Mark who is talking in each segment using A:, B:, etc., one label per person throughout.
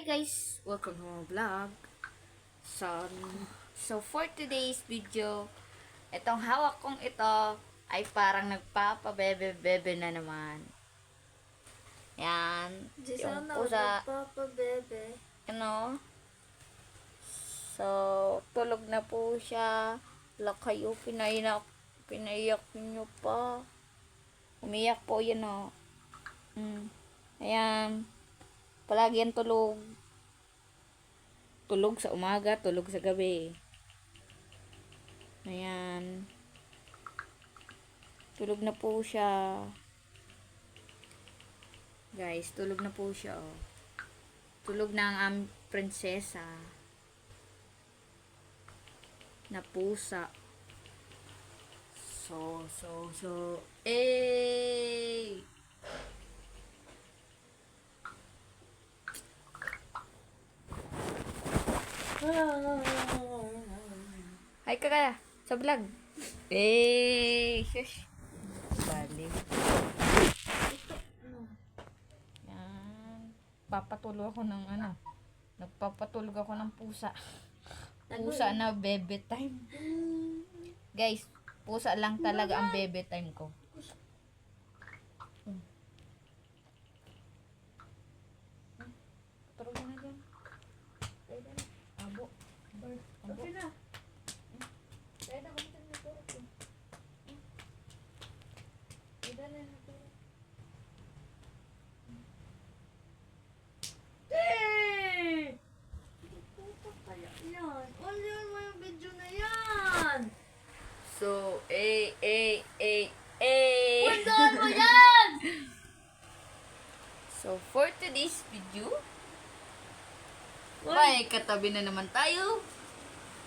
A: Hi guys! Welcome to my vlog. So, so for today's video, itong hawak kong ito ay parang nagpapabebe-bebe na naman. Yan.
B: Di
A: Yung pusa.
B: magpapabebe.
A: Ano? So, tulog na po siya. Wala kayo, pinaiyak, pinaiyak niyo pa. Umiyak po yun o. Mm. Ayan. Palagi yan tulog. Tulog sa umaga, tulog sa gabi. Ayan. Tulog na po siya. Guys, tulog na po siya oh. Tulog na ang aming prinsesa. Na pusa. So, so, so. Eh! Hi ka ka sa vlog. Eh! Shush. Balik. Yan. Papatulog ako ng ano. Nagpapatulog ako ng pusa. Pusa na bebe time. Guys, pusa lang talaga ang bebe time ko.
B: Okay na.
A: Dyan natulog ko. Hmm. Pwede na natulog.
B: Eh! Puta kaya yan. Only on mo yung video na yan.
A: So, eh, eh, eh, eh.
B: Puntaan mo yan!
A: So, for today's video,
B: Uy.
A: katabi na naman tayo.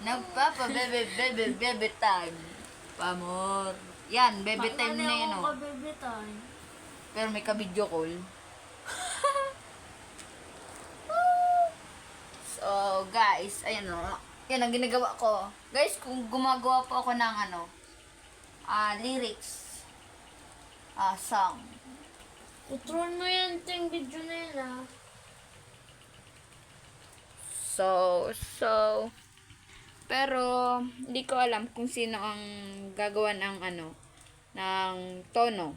A: Nagpapa-bebe-bebe-bebe time. Pamor. Yan, bebe time na yan, oh.
B: ka-bebe time.
A: Pero may ka-video call. so, guys, ayan o. Yan ang ginagawa ko. Guys, kung gumagawa po ako ng ano, ah, lyrics, ah, song.
B: Utron mo yan ting video na yan ah.
A: So, so, pero, hindi ko alam kung sino ang gagawa ng ano, ng tono.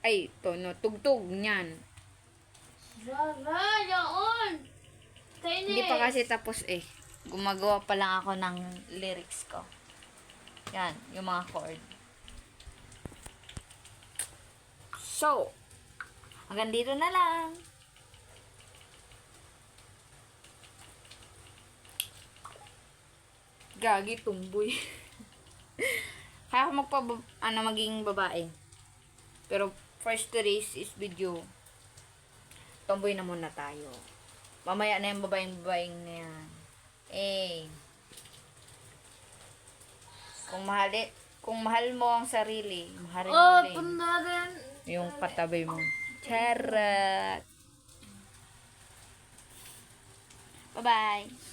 A: Ay, tono, tugtog niyan.
B: Rara, yaon! Kainis!
A: Hindi pa kasi tapos eh. Gumagawa pa lang ako ng lyrics ko. Yan, yung mga chord. So, hanggang dito na lang. Gagi, tumboy. Kaya ako magpa, ano, maging babae. Pero, first today's is video. Tomboy na muna tayo. Mamaya na yung babaeng-babaeng na yan. Eh. Kung mahal, kung mahal mo ang sarili, mahalin mo
B: Oh,
A: rin
B: punda rin.
A: yung katabi mo. Charot! Bye-bye!